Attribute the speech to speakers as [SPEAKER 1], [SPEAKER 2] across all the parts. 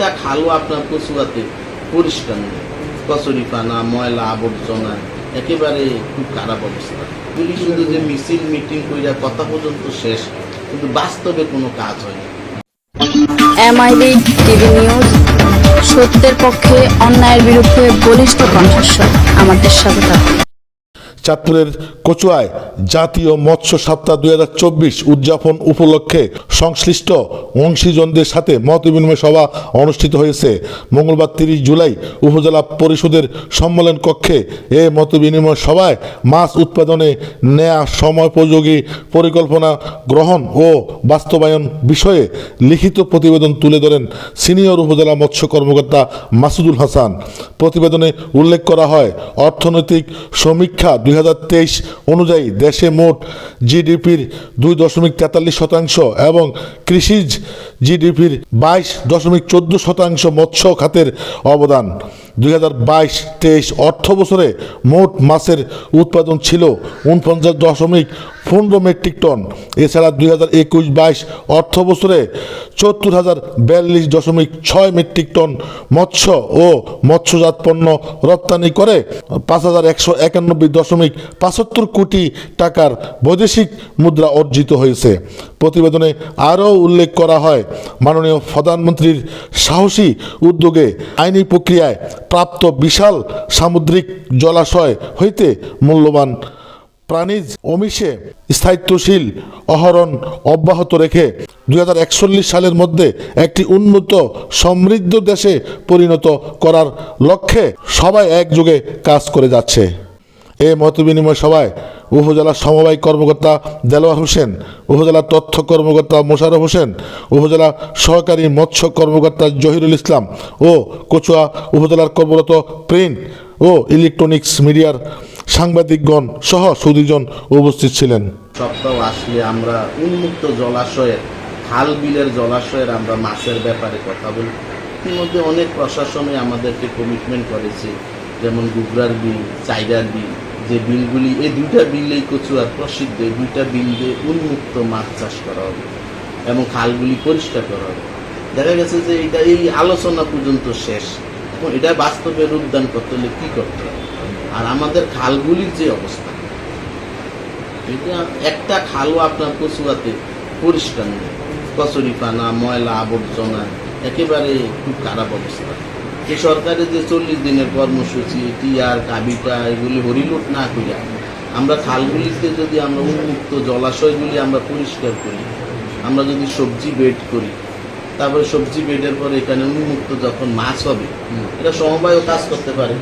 [SPEAKER 1] একটা খালও আপনার কচুয়াতে পরিষ্কার নেই। কচুরি পানা, ময়লা, আবর্জনা, একেবারে খুব খারাপ অবস্থা। এগুলি শুধু যে মিছিল, মিটিং কইরা কথা পর্যন্ত শেষ, কিন্তু বাস্তবে কোনো কাজ হয়নি।
[SPEAKER 2] এমআইবি টিভি নিউজ, সত্যের পক্ষে অন্যায়ের বিরুদ্ধে বলিষ্ঠ কণ্ঠস্বর। আমাদের সাথে থাকুন
[SPEAKER 3] চাঁদপুরের কচুয়ায় জাতীয় মৎস্য সপ্তাহ দুই হাজার চব্বিশ উদযাপন উপলক্ষে সংশ্লিষ্ট অংশীজনদের সাথে মত বিনিময় সভা অনুষ্ঠিত হয়েছে। মঙ্গলবার তিরিশ জুলাই উপজেলা পরিষদের সম্মেলন কক্ষে এ মত বিনিময় সভায় মাছ উৎপাদনে নেয়া সময়োপযোগী পরিকল্পনা গ্রহণ ও বাস্তবায়ন বিষয়ে লিখিত প্রতিবেদন তুলে ধরেন সিনিয়র উপজেলা মৎস্য কর্মকর্তা মাসুদুল হাসান। প্রতিবেদনে উল্লেখ করা হয়, অর্থনৈতিক সমীক্ষা দু হাজার তেইশ অনুযায়ী দেশে মোট জিডিপির দুই দশমিক তেতাল্লিশ শতাংশ এবং কৃষিজ জিডিপির বাইশ দশমিক চোদ্দ শতাংশ মৎস্য খাতের অবদান। দুই হাজার বাইশ তেইশ অর্থ বছরে মোট মাছের উৎপাদন ছিল উনপঞ্চাশ দশমিক পনেরো মেট্রিক টন। এছাড়া দুই হাজার একুশ বাইশ অর্থ বছরে চুয়াত্তর হাজার বিয়াল্লিশ দশমিক ছয় মেট্রিক টন মৎস্য ও মৎস্যজাত পণ্য রপ্তানি করে পাঁচ হাজার একশো একানব্বই দশমিক পঁচাত্তর কোটি টাকার বৈদেশিক মুদ্রা অর্জিত হয়েছে। প্রতিবেদনে আরও উল্লেখ করা হয়, মাননীয় প্রধানমন্ত্রীর সাহসী উদ্যোগে আইনি প্রক্রিয়ায় প্রাপ্ত বিশাল সামুদ্রিক জলাশয় হইতে মূল্যবান প্রাণীজ অমিশে স্থায়িত্বশীল অহরণ অব্যাহত রেখে দুই সালের মধ্যে একটি উন্নত সমৃদ্ধ দেশে পরিণত করার লক্ষ্যে সবাই একযোগে কাজ করে যাচ্ছে। এ মত বিনিময় সভায় উপজেলা সমবায় কর্মকর্তা দেলোয়ার হোসেন, উপজেলা তথ্য কর্মকর্তা মোশারফ হোসেন, উপজেলা সহকারী মৎস্য কর্মকর্তা জহিরুল ইসলাম ও কচুয়া উপজেলার কর্মরত প্রিন্ট ও ইলেকট্রনিক্স মিডিয়ার সাংবাদিকগণ সহ সুদীজন উপস্থিত ছিলেন।
[SPEAKER 1] সপ্তাহ আসলে আমরা উন্মুক্ত জলাশয়ের খাল বিলের জলাশয়ের আমরা মাছের ব্যাপারে কথা বলি। ইতিমধ্যে অনেক প্রশাসনে আমাদেরকে কমিটমেন্ট করেছে, যেমন গুগরার বিল চাইরার বিল, যে বিলগুলি এই দুইটা বিলেই কচুয়ার প্রসিদ্ধ এই দুইটা বিল দিয়ে উন্মুক্ত মাছ চাষ করা হবে এবং খালগুলি পরিষ্কার করা হবে। দেখা গেছে যে এটা এই আলোচনা পর্যন্ত শেষ। এবং এটা বাস্তবে রূপদান করতে হলে কী করতে হবে? আর আমাদের খালগুলির যে অবস্থা এটা একটা খালও আপনার কচুয়াতে পরিষ্কার নেই। কচুরি পানা ময়লা আবর্জনা একেবারে খুব খারাপ অবস্থা। এই সরকারের যে চল্লিশ দিনের কর্মসূচি টিআর কাবিটা এগুলি হরিলুট না করিয়া আমরা খালগুলিতে যদি আমরা উন্মুক্ত জলাশয়গুলি আমরা পরিষ্কার করি আমরা যদি সবজি বেড করি তারপরে সবজি বেডের পরে এখানে উন্মুক্ত যখন মাছ হবে এটা সমবায়ও কাজ করতে পারে।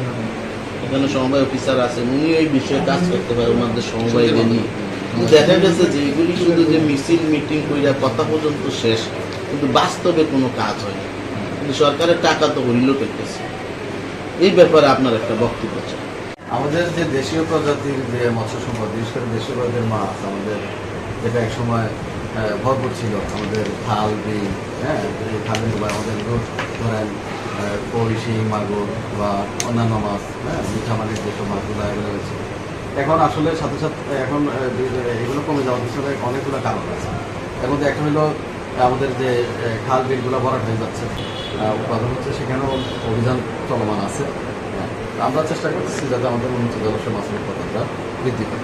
[SPEAKER 1] এখানে সমবায় অফিসার আছেন উনি এই বিষয়ে কাজ করতে পারে ওনাদের নিয়ে দেখা গেছে যে এগুলি শুধু যে মিছিল, মিটিং কথা পর্যন্ত শেষ, কিন্তু বাস্তবে কোনো কাজ হয়নি। কিন্তু সরকারের টাকা তো হইল পেতেছে। এই ব্যাপারে আপনার একটা বক্তব্য চাই
[SPEAKER 4] আমাদের যে দেশীয় প্রজাতির যে মৎস্য সম্পদ বিশেষ করে দেশীয় প্রজাতির মাছ, আমাদের যেটা এক সময় ভরপুর ছিল, আমাদের খাল বিল হ্যাঁ খালের আমাদের ধরেন কই মাগুর বা অন্যান্য মাছ হ্যাঁ মিঠামালির যেসব মাছগুলো অ্যাভেলেবেল রয়েছে এখন আসলে সাথে সাথে এখন এগুলো কমে যাওয়ার পিছনে অনেকগুলো কারণ আছে। এর মধ্যে একটা হলো আমাদের যে খাল বিলগুলো ভরাট হয়ে যাচ্ছে উৎপাদন হচ্ছে সেখানেও অভিযান চলমান আছে। হ্যাঁ, আমরা চেষ্টা করছি যাতে আমাদের উন্নত জলাশয় মাছের উৎপাদনটা বৃদ্ধি পায়।